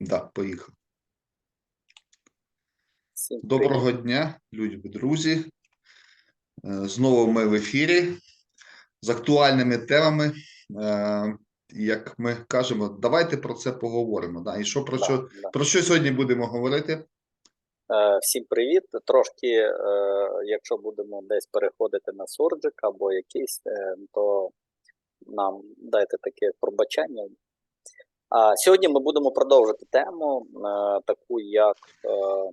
Да, поїхав. Доброго дня, любі друзі. Е, Знову ми в ефірі з актуальними темами. Е, Як ми кажемо, давайте про це поговоримо. Да? І що про привіт. що да. про що сьогодні будемо говорити? Е, Всім привіт. Трошки, якщо будемо десь переходити на сурджик або якийсь, то нам дайте таке пробачання. А сьогодні ми будемо продовжити тему, е, таку як е,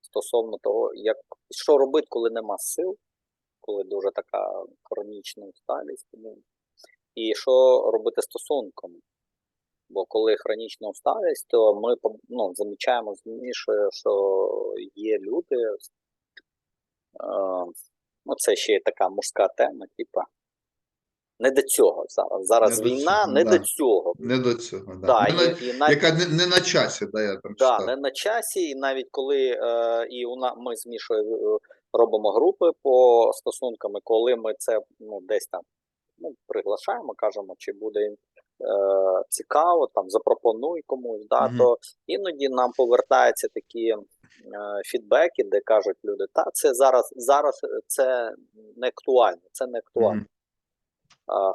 стосовно того, як що робити, коли нема сил, коли дуже така хронічна усталість. І що робити стосунком. Бо коли хронічна усталість, то ми ну, замічаємо з що є люди. Е, ну, це ще така мужська тема, типа. Не до цього зараз. Зараз Не до війна, цього, не да. до цього. Не до цього. Да. Да, не на, і, і навіть, яка не, не на часі, да, я там да, читав. не на часі, і навіть коли е, і у на, ми з Мішою е, робимо групи по стосункам, і коли ми це ну, десь там ну, приглашаємо, кажемо, чи буде е, цікаво, там запропонуй комусь, да, Мгм. то іноді нам повертаються такі е, фідбеки, де кажуть люди, та це зараз, зараз це не актуально, це не актуально. Мгм.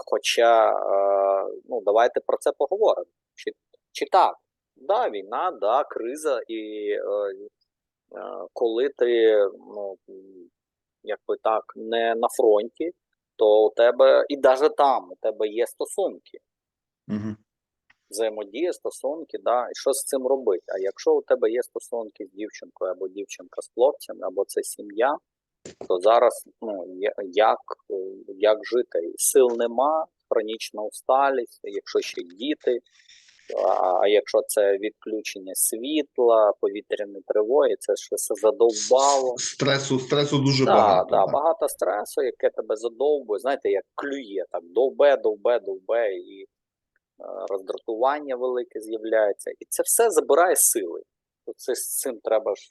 Хоча, ну, давайте про це поговоримо. Чи, чи так? Да, війна, да, криза, і е, е, коли ти, ну, якби так, не на фронті, то у тебе, і навіть там у тебе є стосунки, Мгм. взаємодія, стосунки, да, і що з цим робити? А якщо у тебе є стосунки з дівчинкою, або дівчинка з хлопцем, або це сім'я, то зараз ну, як, як жити? Сил нема, хронічна усталість, якщо ще діти, а, якщо це відключення світла, повітряні тривоги, це ж все задовбало. Стресу, стресу дуже Да, багато. да, да. багато стресу, яке тебе задовбує, знаєте, як клює, так довбе, довбе, довбе, і е, роздратування велике з'являється. І це все забирає сили. Це з цим треба ж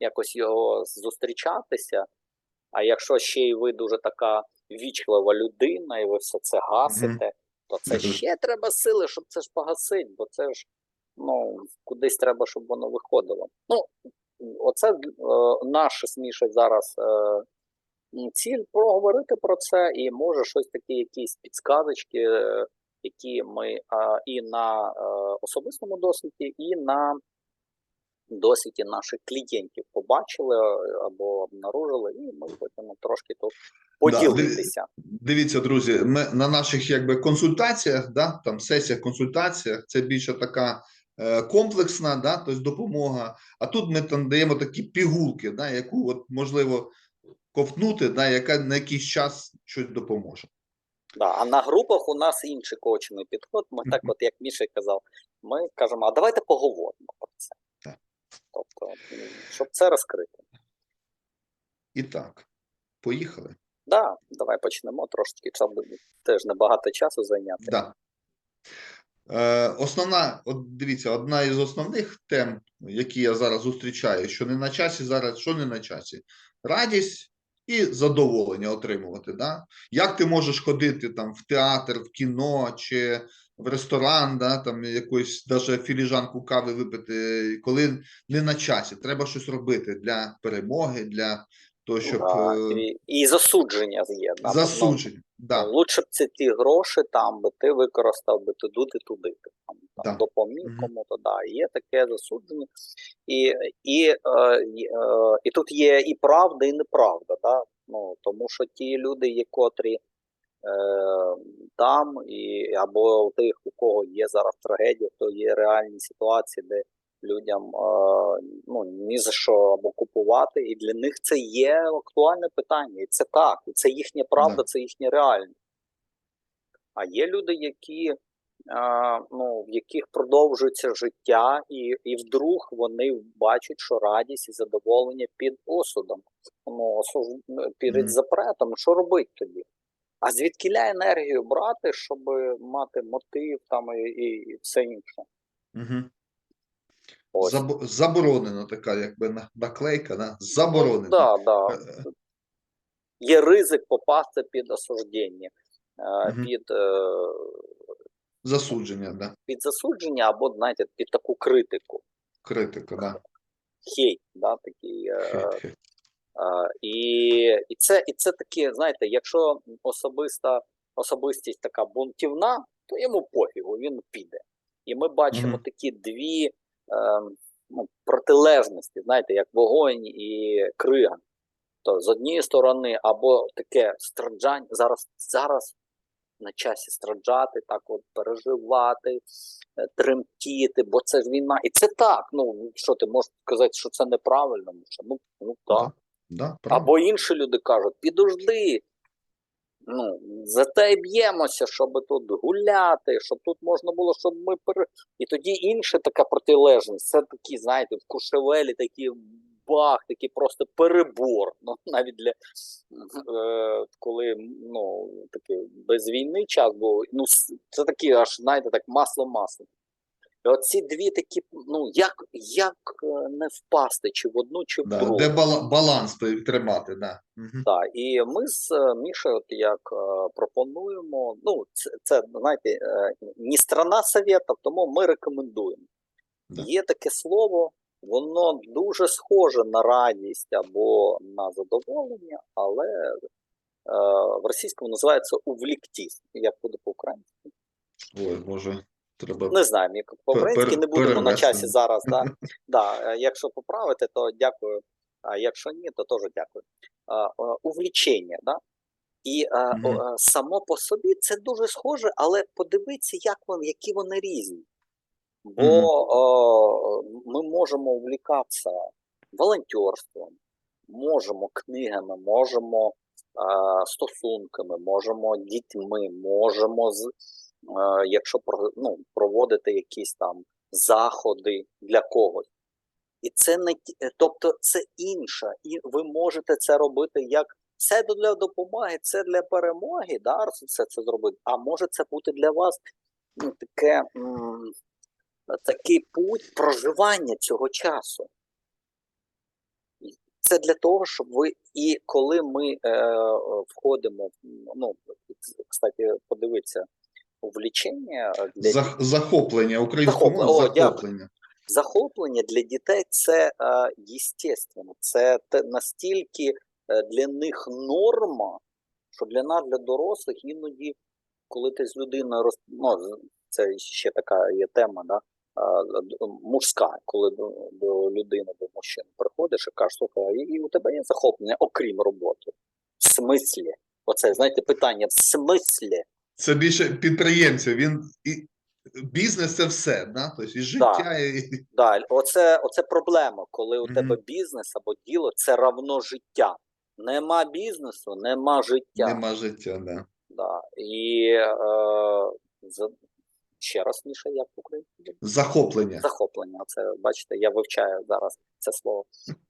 якось його зустрічатися. А якщо ще й ви дуже така вічлива людина, і ви все це гасите, то це Мгм. ще треба сили, щоб це ж погасити, бо це ж ну, кудись треба, щоб воно виходило. Ну, оце е, наш сміше зараз е, ціль проговорити про це, і може щось такі, якісь підсказочки, е, які ми е, і на е, особистому досвіді, і на досвіді наших клієнтів побачили е, або обнаружили, і ми хочемо трошки тут поділитися. Дивіться, друзі, ми на наших якби консультаціях, да, там сесіях, консультаціях, це більше така е, комплексна, да, тобто допомога. А тут ми там даємо такі пігулки, да, яку от можливо ковтнути, да, яка на якийсь час щось допоможе. Да, а на групах у нас інший коучний підход. Ми так, от як Міша казав, ми кажемо, а давайте поговоримо про це. Так. Тобто, щоб це розкрити. І так, поїхали. Да, давай почнемо трошки, щоб теж небагато часу зайняти. Да. Е, основна, от дивіться, одна із основних тем, які я зараз зустрічаю, що не на часі зараз, що не на часі, радість і задоволення отримувати. Да? Як ти можеш ходити там в театр, в кіно чи в ресторан, да, там якусь даже філіжанку кави випити, коли не на часі, треба щось робити для перемоги, для того, щоб Да, е, і, і засудження є. да, засудження. Ну, Да. Лучше б це ті гроші там, би ти використав би туди, туди. Ти там, Да. там допоміг Мгм. кому-то, да. Є таке засудження. І, і, е, е, і тут є і правда, і неправда. Да? Ну, тому що ті люди, є котрі е, там, і, або у тих, у кого є зараз трагедія, то є реальні ситуації, де людям е, ну, ні за що або купувати, і для них це є актуальне питання. І це так, і це їхня правда, це їхня реальність. А є люди, які, е, ну, в яких продовжується життя, і, і вдруг вони бачать, що радість і задоволення під осудом, ну, осуж... перед Мгм. запретом. Що робити тоді? А звідкиля енергію брати, щоб мати мотив там і, і, і все інше? Угу. Ось. Заб- заборонена така, якби наклейка, да? заборонена. Да, да. Е, Є ризик попасти під осуждення, е, Мгм. під е, Засудження, да. під засудження або, знаєте, під таку критику. Критика, да. Хейт, да, такий. е, Хейт-хейт. А, і, і, це, і це таке, знаєте, якщо особиста особистість така бунтівна, то йому пофігу, він піде. І ми бачимо Мгм. такі дві е, ну, протилежності, знаєте, як вогонь і крига. То з однієї сторони, або таке страждання, зараз, зараз на часі страждати, так от переживати, е, тремтіти, бо це ж війна. І це так. Ну що ти можеш сказати, що це неправильно? Ну, ну так. Да. Да. Або інші люди кажуть, підожди. Ну, за б'ємося, щоб тут гуляти, щоб тут можна було, щоб ми пер... І тоді інша така протилежність. Це такі, знаєте, в Кушевелі такі бах, такий просто перебор. Ну, навіть для е, коли ну, такий без війни час був, ну, це такі аж, знаєте, так масло-масло. І оці дві такі, ну як, як е, не впасти, чи в одну, чи в Да. другу. Де баланс той тримати, да. Так, і ми з е, Мішою, от як е, пропонуємо, ну, це, це знаєте, не страна советів, тому ми рекомендуємо. Да. Є таке слово, воно дуже схоже на радість або на задоволення, але е, в російському називається увліктіс. Як буде по-українськи? Ой, Боже, треба. Не знаємо, як по-українськи не будемо на часі зараз. Да? Да, е, якщо поправити, то дякую. А якщо ні, то теж дякую. Увлічення, да? І о, е, само по собі це дуже схоже, але подивіться, як вони, які вони різні. Бо Мгм. о, ми можемо увлікатися волонтерством, можемо книгами, можемо е, стосунками, можемо дітьми, можемо з, якщо ну, проводити якісь там заходи для когось. І це не е, тобто це інше, і ви можете це робити як це для допомоги, це для перемоги, да, все це зробити. А може це бути для вас ну, таке, такий путь проживання цього часу. Це для того, щоб ви і коли ми е, е, входимо, ну, кстати, подивіться, увлічення для Зах- захоплення українською Захоплення. мовою захоплення. захоплення для дітей це естественно, це настільки е, для них норма, що для нас, для дорослих, іноді, коли ти з людиною роз... ну, це ще така є тема, да? мужська, коли до, до людини, до мужчин приходиш і кажеш, слухай, і у тебе є захоплення, окрім роботи. В смислі? Оце, знаєте, питання, в смислі? Це більше підприємця. Він і бізнес це все, да? Тобто і життя, і Да, оце, оце проблема, коли у Мгм. тебе бізнес або діло це равно життя. Нема бізнесу, нема життя. нема життя, да. Да. І е. Ще раз як в Україні? Захоплення. Захоплення. Це бачите, я вивчаю зараз це слово.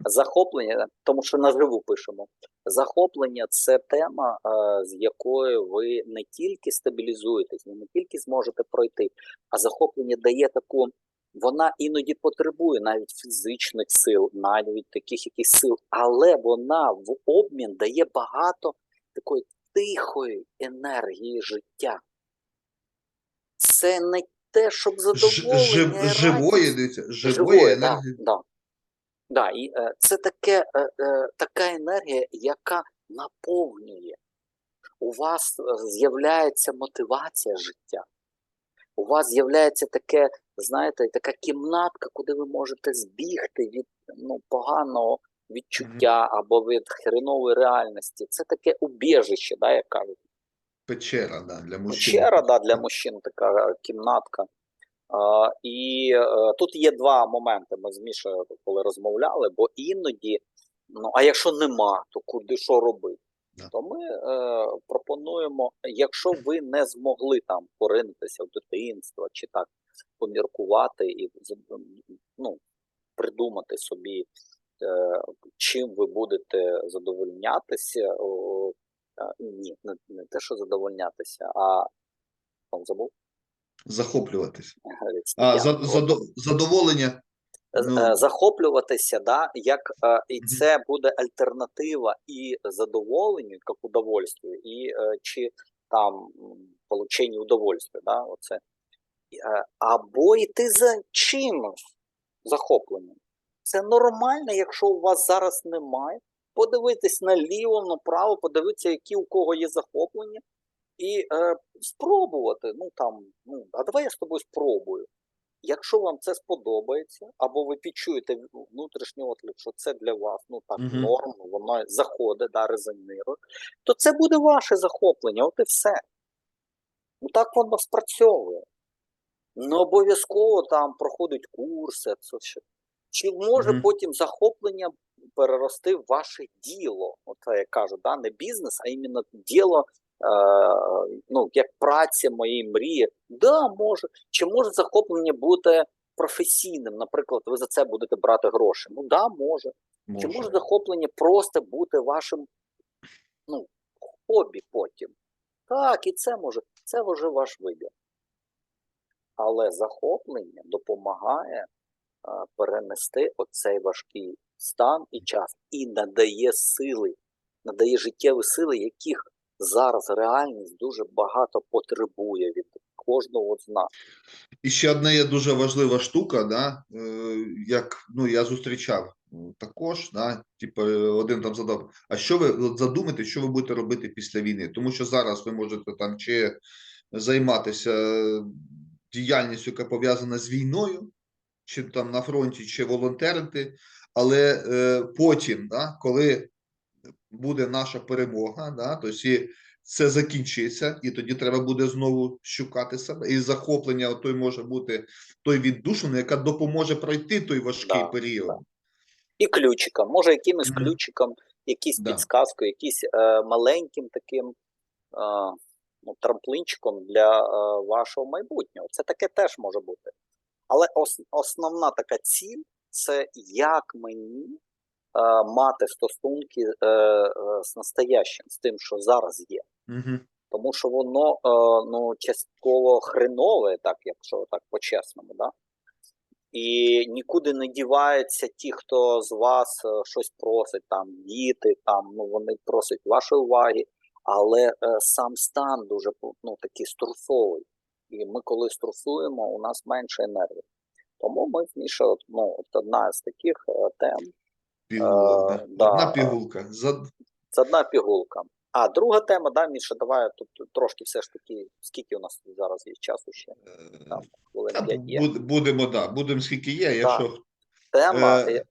Захоплення, тому що наживу пишемо. Захоплення це тема, е, з якою ви не тільки стабілізуєтесь, ви не тільки зможете пройти, а захоплення дає таку. Вона іноді потребує навіть фізичних сил, навіть таких якихось сил, але вона в обмін дає багато такої тихої енергії життя. Це не те, щоб задоволення. жив- живої, дивіться, живої да, енергії. да. Да, і е, це таке, е, е, така енергія, яка наповнює. У вас е, з'являється мотивація життя. У вас з'являється таке, знаєте, така кімнатка, куди ви можете збігти від ну, поганого відчуття або від хренової реальності. Це таке убіжище, да, як кажуть. Печера, да, для мужчин. Печера, да, для мужчин така кімнатка. А, і е, тут є два моменти. Ми з Мішою коли розмовляли, бо іноді, ну а якщо нема, то куди що робити? Да. То ми е, пропонуємо, якщо ви не змогли там поринутися в дитинство чи так поміркувати і ну, придумати собі, е, чим ви будете задовольнятися. О, ні, не, не те, що задовольнятися, а там забув. Захоплюватись. Говорить, А, Степан, за, задоволення. Е, ну. е, захоплюватися, да, як е, і це буде альтернатива і задоволенню, як удовольствию, і е, чи там полученню удовольствия, да, оце. Е, Або йти за чимось захопленням. Це нормально, якщо у вас зараз немає. Подивитись наліво, направо, подивитися, які у кого є захоплення, і е, спробувати. Ну там, ну, а давай я з тобою спробую. Якщо вам це сподобається, або ви відчуєте внутрішній отлік, що це для вас ну так Мгм. норм, воно заходить, да, резонирує, то це буде ваше захоплення, от і все. Ну так воно спрацьовує. Не обов'язково там проходить курси. Це ще. Чи може Мгм. потім захоплення перерости в ваше діло? От я кажу, да, не бізнес, а іменно діло, е, ну, як праця моєї мрії. Да, може. Чи може захоплення бути професійним? Наприклад, ви за це будете брати гроші? Ну да, може. Чи може захоплення просто бути вашим ну, хобі потім? Так, і це може. Це вже ваш вибір. Але захоплення допомагає а, перенести оцей важкий стан і час і надає сили, надає життєві сили, яких зараз реальність дуже багато потребує від кожного з нас. І ще одна є дуже важлива штука, да, е, як ну, я зустрічав також, да, типу, один там задав, а що ви от задумайте, що ви будете робити після війни? Тому що зараз ви можете там чи займатися діяльністю, яка пов'язана з війною, чи там на фронті, чи волонтерити, але е, потім, да, коли буде наша перемога, да, то і це закінчиться, і тоді треба буде знову шукати себе. І захоплення той може бути той віддушини, яка допоможе пройти той важкий Да, період. да. І ключиком, може, якимось Мгм. ключиком, якісь Да. підсказкою, якийсь е, маленьким таким е, ну, трамплинчиком для е, вашого майбутнього. Це таке теж може бути. Але ос, основна така ціль це як мені е, мати стосунки е, е, з настоящим, з тим, що зараз є. Угу. Тому що воно е, ну, частково хренове, так, якщо так по-чесному, да? І нікуди не діваються ті, хто з вас щось просить, там діти, там ну вони просять вашої уваги, але е, сам стан дуже ну, такий струсовий. І ми, коли струсуємо, у нас менше енергії. Тому ми Міша, ну, от одна з таких е, тем Пігулка, Е, да. Одна пігулка. За... це одна пігулка. А друга тема, да, Міша, давай тут трошки все ж таки, скільки у нас зараз є часу ще? е, Там, хвилин та є. буд- Будемо, да, будемо скільки є. Якщо Тема, Е,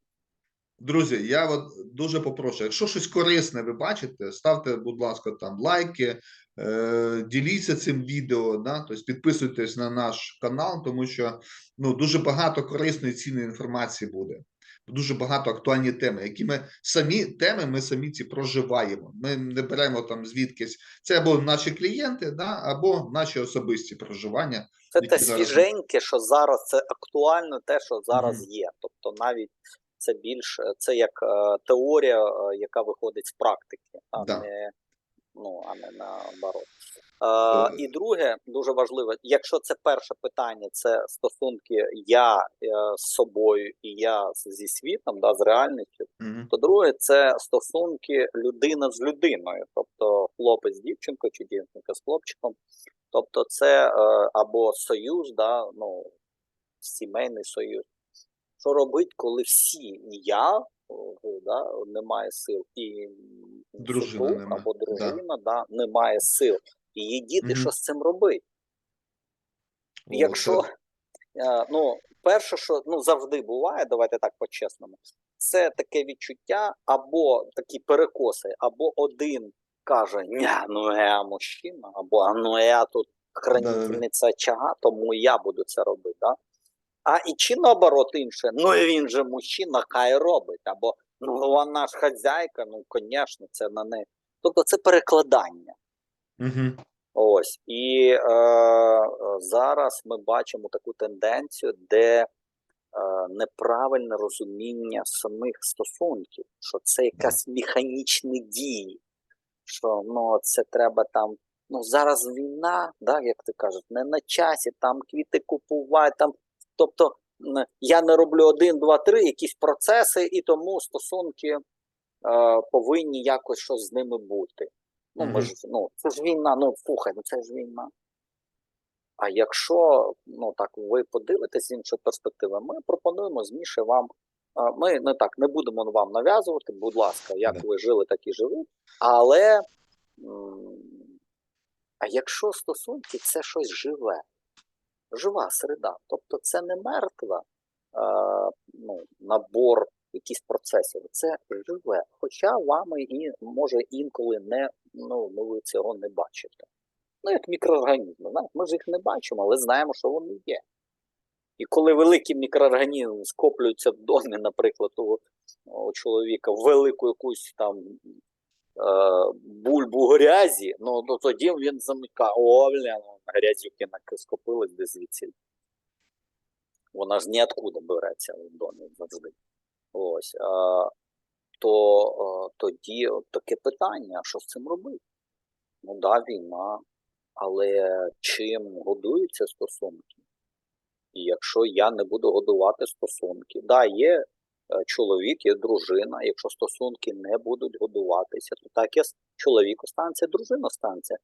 Друзі, я от дуже попрошу, якщо щось корисне ви бачите, ставте, будь ласка, там лайки, діліться цим відео, да, тобто підписуйтесь на наш канал, тому що ну, дуже багато корисної цінної інформації буде. Дуже багато актуальні теми, які ми самі теми ми самі ці проживаємо. Ми не беремо там звідкись. Це або наші клієнти, да, або наші особисті проживання. Це те зараз- свіженьке, що зараз це актуально, те, що зараз є. Тобто навіть це більш це як е, теорія, е, яка виходить з практики, а Да. не ну а не наоборот. Е, і друге, дуже важливе, якщо це перше питання, це стосунки я е, з собою і я зі світом, да, з реальністю, Мгм. то друге це стосунки людина з людиною, тобто хлопець з дівчинкою чи дівчинка з хлопчиком. Тобто, це е, або союз, да, ну, сімейний союз. Що робить, коли всі і я да, немає сил, і Дружина супруг або дружина да. немає сил. І є діти, Мгм. що з цим робить? О, Якщо це- Е, ну, перше, що ну завжди буває, давайте так по-чесному, це таке відчуття, або такі перекоси, або один каже, ня, ну я мужчина, або «А, ну я тут хранительниця очага, тому я буду це робити. Да? А і чи наоборот інше, ну він же мужчина, хай робить, або ну вона ж хазяйка, ну звісно, це на неї. Тобто це перекладання. Мгм. Ось і е, зараз ми бачимо таку тенденцію, де е, неправильне розуміння самих стосунків, що це якась механічні дії, що ну це треба там. Ну зараз війна, да, як ти кажеш, не на часі, там квіти купувати, там. Тобто я не роблю один, два, три, якісь процеси, і тому стосунки е, повинні якось щось з ними бути. Ну, ми ж, ну, це ж війна, ну слухай, ну це ж війна. А якщо ну так ви подивитесь з іншої перспективи, ми пропонуємо з Міші вам. а, Ми не так не будемо вам нав'язувати, будь ласка, як Да. ви жили, так і живіть. Але м, а якщо стосунки це щось живе, жива середа, тобто це не мертва а, ну, набор якихось процесів, це живе. Хоча вами і може інколи не ну, ну ви цього не бачите. Ну, як мікроорганізми. знаєте, Ми ж їх не бачимо, але знаємо, що вони є. І коли великі мікроорганізми скоплюються в домі, наприклад, у, у чоловіка велику якусь там е, бульбу грязі, ну то тоді він замикає, о, бля, ну, грязюки нак- скопились десь звідси. Вона ж ніоткуда береться в домі завжди. Ось. А, то тоді таке питання, що з цим робити? Ну да, війна, але чим годуються стосунки? І якщо я не буду годувати стосунки, да, є е, чоловік, є дружина. Якщо стосунки не будуть годуватися, то так і чоловік останеться, дружина останеться.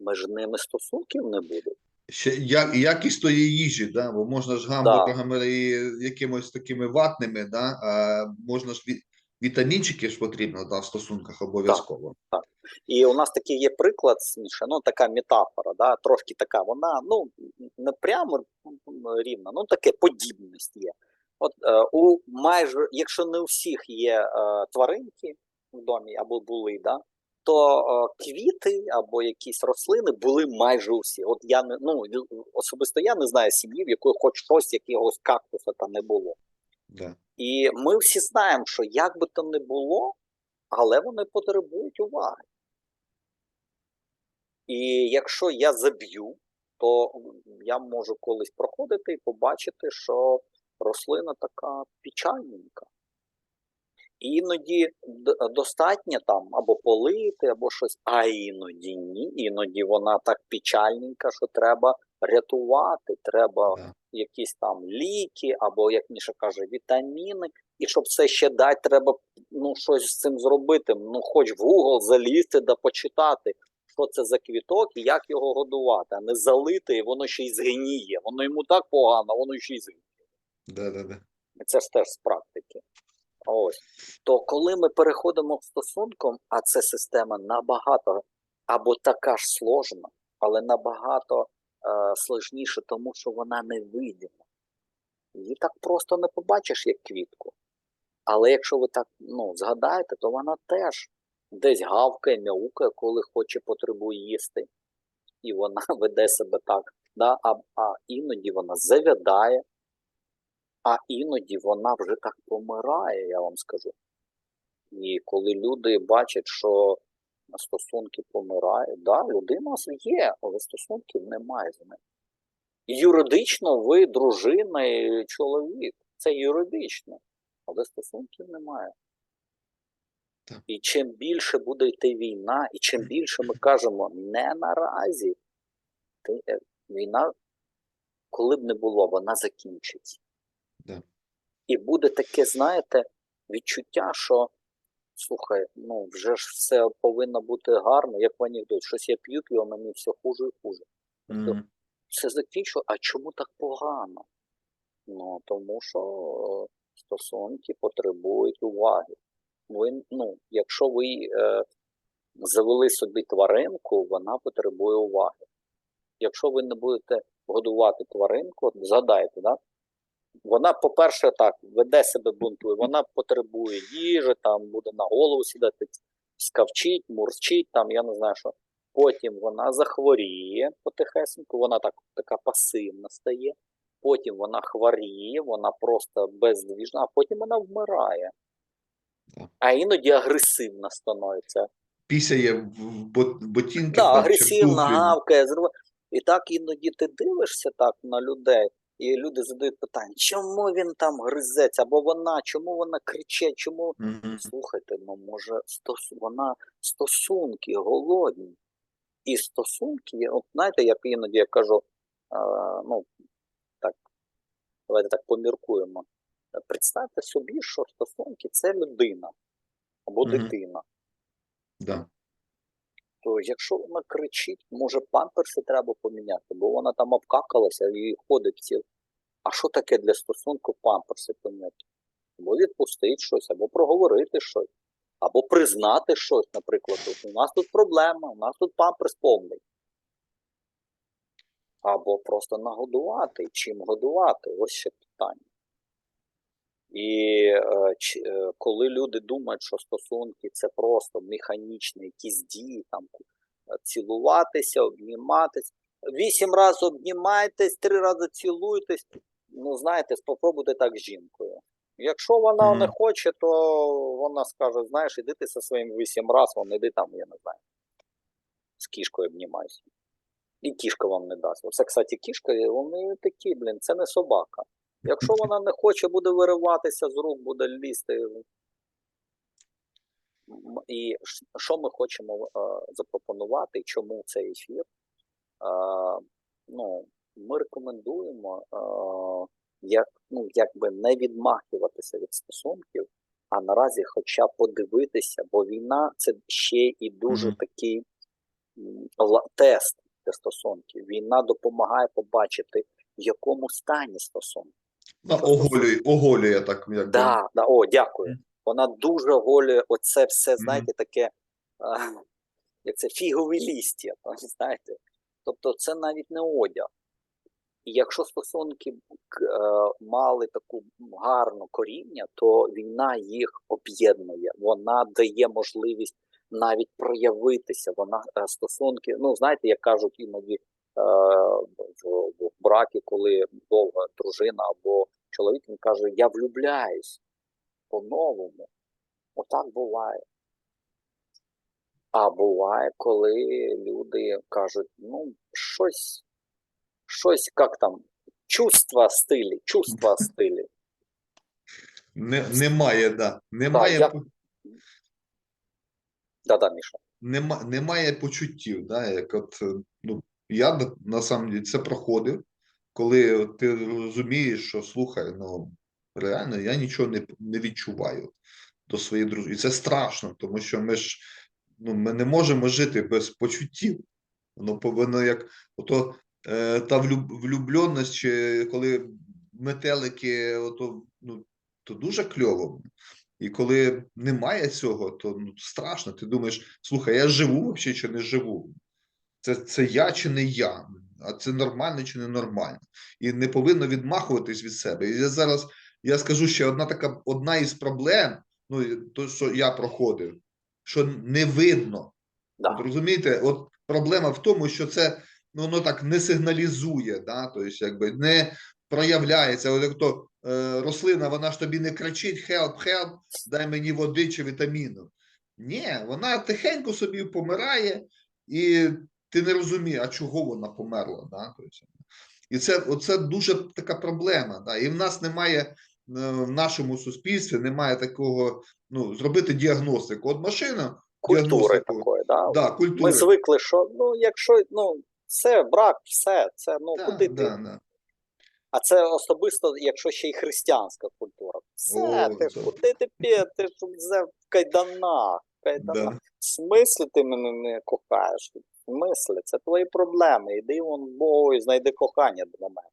Між ними стосунків не буде. Ще як, якість тої їжі, да? бо можна ж гамбургерами і якимось такими ватними, да? а можна ж ві- вітамінчики ж потрібно да, в стосунках обов'язково. Так І у нас такий є приклад, Сміша, ну така метафора, да, трошки така, вона ну не прямо рівна, ну таке подібність є. От е, у майже, якщо не у всіх є е, тваринки в домі або були, да, то е, квіти або якісь рослини були майже усі. От я не ну особисто я не знаю сім'ї, в якої хоч щось якогось кактуса там не було. Да. І ми всі знаємо, що як би то не було, але вони потребують уваги. І якщо я заб'ю, то я можу колись проходити і побачити, що рослина така печальненька. Іноді достатньо там або полити, або щось, а іноді ні. Іноді вона так печальненька, що треба рятувати, треба Да. якісь там ліки, або, як Міша каже, вітаміни. І щоб це ще дати, треба ну, щось з цим зробити. Ну, хоч в Google залізти да почитати, що це за квіток і як його годувати, а не залити, і воно ще й згніє. Воно йому так погано, воно ще й згніє. Да, да, да. Це ж теж з практики. Ось. То коли ми переходимо в стосунком, а це система набагато або така ж сложна, але набагато е, сложніше, тому що вона невидима. Її так просто не побачиш, як квітку. Але якщо ви так ну, згадаєте, то вона теж десь гавкає, мяукає, коли хоче, потребує їсти. І вона веде себе так. Да? А, а іноді вона завядає, а іноді вона вже так помирає, я вам скажу. І коли люди бачать, що стосунки помирають, да, людина є, але стосунків немає з ним. Юридично ви дружина і чоловік. Це юридично, але стосунків немає. І чим більше буде йти війна, і чим більше ми кажемо не наразі, е, війна, коли б не було, вона закінчиться. Да. І буде таке, знаєте, відчуття, що слухай, ну вже ж все повинно бути гарно, як в анекдоті, щось я п'ю, п'ю, а мені все хуже і хуже. Мгм. Все закінчу, а чому так погано? Ну, тому що е, стосунки потребують уваги. Ви, ну, якщо ви е, завели собі тваринку, вона потребує уваги. Якщо ви не будете годувати тваринку, згадайте, да? Вона, по-перше, так, веде себе бунтує, вона потребує їжі, там буде на голову сідати, скавчить, мурчить, там, я не знаю що. Потім вона захворіє потихесеньку, вона так, така пасивна стає. Потім вона хворіє, вона просто бездвіжна, а потім вона вмирає. А іноді агресивна становиться. Пісяє в в бот- ботинки. Да, агресивна, гавкає, зрива. І так іноді ти дивишся так на людей, і люди задають питання, чому він там гризеться, або вона, чому вона кричить, чому. Мгм. Слухайте, ну може стос... вона стосунки голодні. І стосунки, от знаєте, як іноді я кажу, а, ну так, давайте так поміркуємо. Представте собі, що стосунки це людина або Мгм. дитина. Да. То якщо вона кричить, може памперси треба поміняти, бо вона там обкакалася і ходить ціл. А що таке для стосунку памперси поміняти? Або відпустити щось, або проговорити щось, або признати щось, наприклад, у нас тут проблема, у нас тут памперс повний. Або просто нагодувати, чим годувати, ось ще питання. І е, е, коли люди думають, що стосунки це просто механічні якісь дії, там е, цілуватися, обніматись, вісім разів обнімайтесь, три рази цілуйтесь. Ну, знаєте, спробуйте так з жінкою. Якщо вона не хоче, то вона скаже: знаєш, іди ти зі своїм вісім разів, вон іди там, я не знаю, з кішкою обнімайся. І кішка вам не дасть. Оце, кстати, кішка, вони такі, блін, це не собака. Якщо вона не хоче, буде вириватися з рук, буде лізти. І що ми хочемо е, запропонувати, чому цей ефір? Е, ну, ми рекомендуємо е, як, ну, якби не відмахуватися від стосунків, а наразі хоча б подивитися, бо війна це ще і дуже Мгм. такий м, тест для стосунків. Війна допомагає побачити, в якому стані стосунки. Ну, оголює, оголює так, як Да, да, о, дякую. Вона дуже голює оце все, знаєте, таке, а, як це фігові лістя, знаєте. Тобто це навіть не одяг. І якщо стосунки е, мали таку гарну коріння, то війна їх об'єднує. Вона дає можливість навіть проявитися. Вона е, стосунки, ну знаєте, як кажуть іноді в, в бракі, коли довга дружина або чоловік він каже: Я влюбляюсь по-новому. Отак буває. А буває, коли люди кажуть, ну, щось, щось, як там, чувства стилі, чувства стилі. не, немає, да. Немає, я- Да-да, Міша. нема, немає почуттів. Да? Як от, е, ну, я на- на самом деле це проходив, коли ти розумієш, що слухай, ну реально я нічого не, не відчуваю до своєї дружини. І це страшно, тому що ми ж ну, ми не можемо жити без почуттів. Воно повинно як ото е, та влюб, влюбленість, коли метелики, ото, ну, то дуже кльово. І коли немає цього, то ну, страшно. Ти думаєш, слухай, я живу взагалі чи не живу? Це, це я чи не я? А це нормально чи не нормально? І не повинно відмахуватись від себе. І я зараз я скажу ще одна така одна із проблем, ну то, що я проходив, що не видно. Да. От розумієте, от проблема в тому, що це ну, воно так не сигналізує, да? тобто, якби не проявляється. От як то е, рослина, вона ж тобі не кричить help, help, дай мені води чи вітаміну. Ні, вона тихенько собі помирає, і ти не розумієш, а чого вона померла. Да? І це оце дуже така проблема. Да? І в нас немає е, в нашому суспільстві немає такого, ну, зробити діагностику. От машина, Культури такої, да? да, культури. Ми звикли, що ну, якщо ну, все, брак, все, це ну Да, куди ти? да, да. А це особисто, якщо ще й християнська культура. Все, О, ти це- куди ти п'є, ти ж в кайданах. кайданах. Да. В смислі ти мене не кохаєш? В смислі, це твої проблеми. Іди вон Богу і знайди кохання для мене.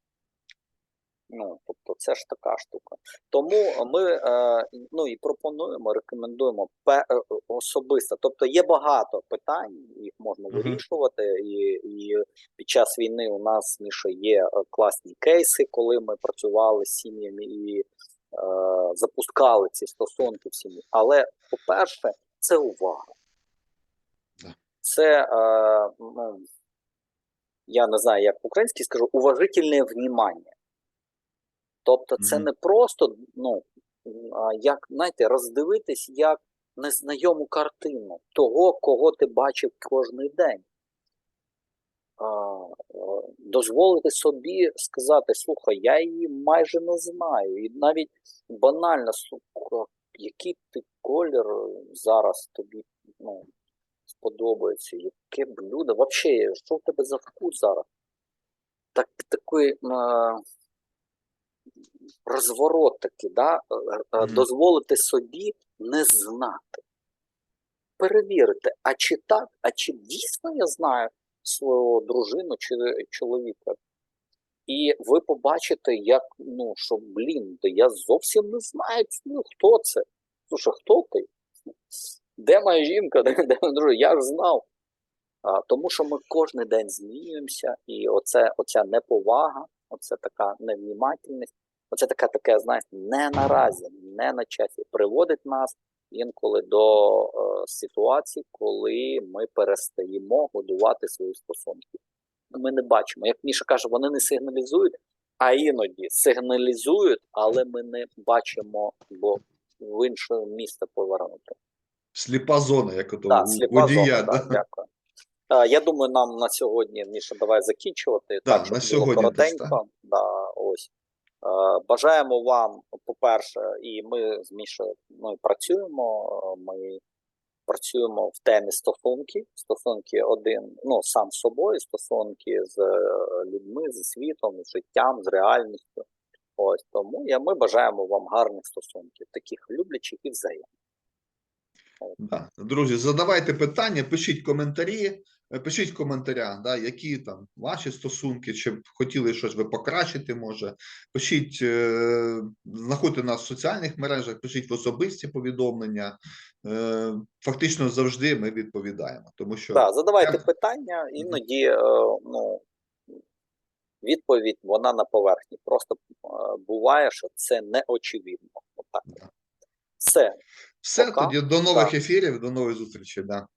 Ну, тобто, це ж така штука. Тому ми е, ну, і пропонуємо, рекомендуємо пе, е, особисто. Тобто є багато питань, їх можна вирішувати. І, і під час війни у нас Міша є е, класні кейси, коли ми працювали з сім'ями і е, запускали ці стосунки в сім'ї. Але, по-перше, це увага. Це, е, ну, я не знаю, як по-українськи скажу, уважительне внимання. Тобто, це Мгм. не просто, ну, як, знаєте, роздивитись як незнайому картину того, кого ти бачив кожен день. Е, дозволити собі сказати, слухай, я її майже не знаю. І навіть банально, слухай, який ти колір зараз тобі ну, сподобається, яке блюдо, взагалі, що в тебе за вкус зараз? Так, такий е, розворот такий, да? е, е, дозволити собі не знати. перевірити, а чи так, а чи дійсно я знаю свого дружину чи чоловіка. І ви побачите, як, ну, що, блін, да я зовсім не знаю, ну, хто це. Слушай, хто ти? Де моя жінка? Де, де дружина? Я ж знав. А, тому що ми кожен день змінюємося, і оце, оця неповага, оце така невнімательність, оце така, таке, знаєте, не наразі, не на часі, приводить нас інколи до е, ситуацій, коли ми перестаємо годувати свої стосунки. Ми не бачимо. Як Міша каже, вони не сигналізують, а іноді сигналізують, але ми не бачимо, бо в інше місце повернути. Сліпа зона, як ото сліпа водія. зона, да. дякую. Я думаю, нам на сьогодні, Міша, давай закінчувати. Да, так, на сьогодні коротенько. Да, ось. Е, Бажаємо вам, по-перше, і ми з Мішою ну, і працюємо. е, Ми працюємо в темі стосунки. Стосунки один, ну, сам з собою, стосунки з е, людьми, зі світом, з життям, з реальністю. Ось тому я, ми бажаємо вам гарних стосунків, таких люблячих і взаємних. Да. Друзі, задавайте питання, пишіть коментарі, е, пишіть в коментарях, да, які там ваші стосунки, чи б хотіли щось ви покращити, може. Пишіть, е, знаходьте нас в соціальних мережах, пишіть в особисті повідомлення. Е, фактично завжди ми відповідаємо, тому що Так, задавайте питання, іноді е, ну, відповідь вона на поверхні. Просто е, буває, що це не очевидно. Отак. Да. Все. все пока. тоді до нових так. ефірів, до нових зустрічей. Да.